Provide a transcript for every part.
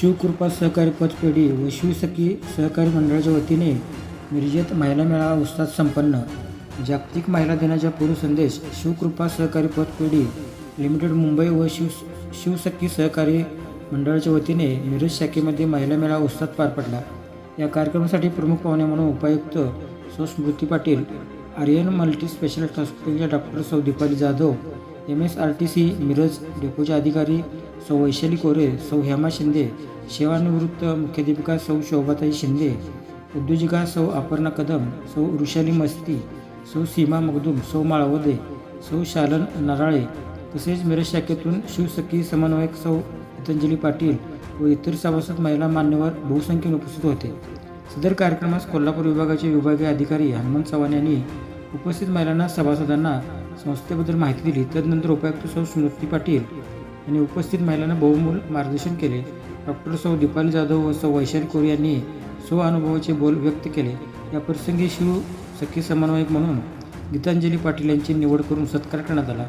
शिवकृपा सहकारी पतपेढी व शिवसखी सहकारी मंडळाच्या वतीने मिरजेत महिला मेळावा उत्साहात संपन्न. जागतिक महिला दिनाच्या पूर्वसंदेश शिवकृपा सहकारी पतपेढी लिमिटेड मुंबई व शिव शिवसखी सहकारी मंडळाच्या वतीने मिरज शाखेमध्ये महिला मेळावा उत्साहात पार पडला. या कार्यक्रमासाठी प्रमुख पाहुणे म्हणून उपायुक्त सौ. स्मृती पाटील आर्यन मल्टी स्पेशालिस्ट हॉस्पिटलच्या डॉक्टर सौ. Deepali Jadhav M S R T C Miraj डेपोचे अधिकारी सौ वैशाली कोरे सौ हेमा शिंदे सेवानिवृत्त मुख्याध्यापिका सौ शोभाताई शिंदे उद्योजिका सौ अपर्णा कदम सौ वृषाली मस्ती सौ सीमा मगदूम सौ माळवदे सौ शालन नराळे तसेच मिरज शाखेतून शिवसखी समन्वयक सौ पतंजली पाटील व इतर सभासद महिला मान्यवर बहुसंख्येने उपस्थित होते. सदर कार्यक्रमास कोल्हापूर विभागाचे विभागीय अधिकारी हनुमंत चव्हाण यांनी उपस्थित महिलांना सभासदांना संस्थेबद्दल माहिती दिली तदनंतर उपायुक्त सौ स्मृती पाटील यांनी उपस्थित महिलांना बहुमूल मार्गदर्शन केले. डॉक्टर सौ दीपाली जाधव व सौ वैशाली कोर यांनी स्व अनुभवाचे बोल व्यक्त केले. या प्रसंगी शिव सखी समन्वयक म्हणून गीतांजली पाटील यांची निवड करून सत्कार करण्यात आला.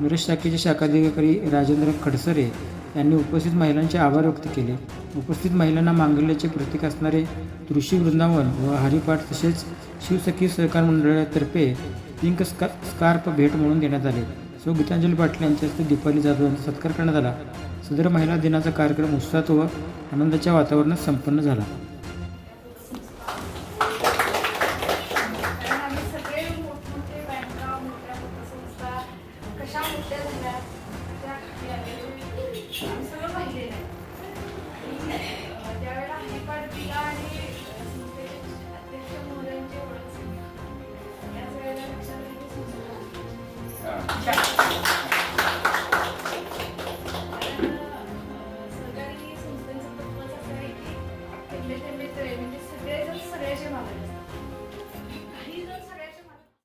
मिरज शाखेचे शाखाधिकारी राजेंद्र खडसरे यांनी उपस्थित महिलांचे आभार व्यक्त केले. उपस्थित महिलांना मांगल्याचे प्रतीक असणारे तुळशी वृंदावन व हरिपाठ तसेच शिवसखी सहकार मंडळातर्फे पिंक स्का स्कार्फ भेट म्हणून देण्यात आले. सो गीतांजली पाटील यांच्या हस्ते दीपाली जाधव यांचा सत्कार करण्यात आला. सदर महिला दिनाचा कार्यक्रम उत्साहात व आनंदाच्या वातावरणात संपन्न झाला. आम्ही सगळे मोठमोठे बँका मोठ्या पतसंस्था कशा मोठ्या झाल्या त्या आम्ही सगळं पाहिलेलं आहे. ప్రేషర్ పంపించేస్తాను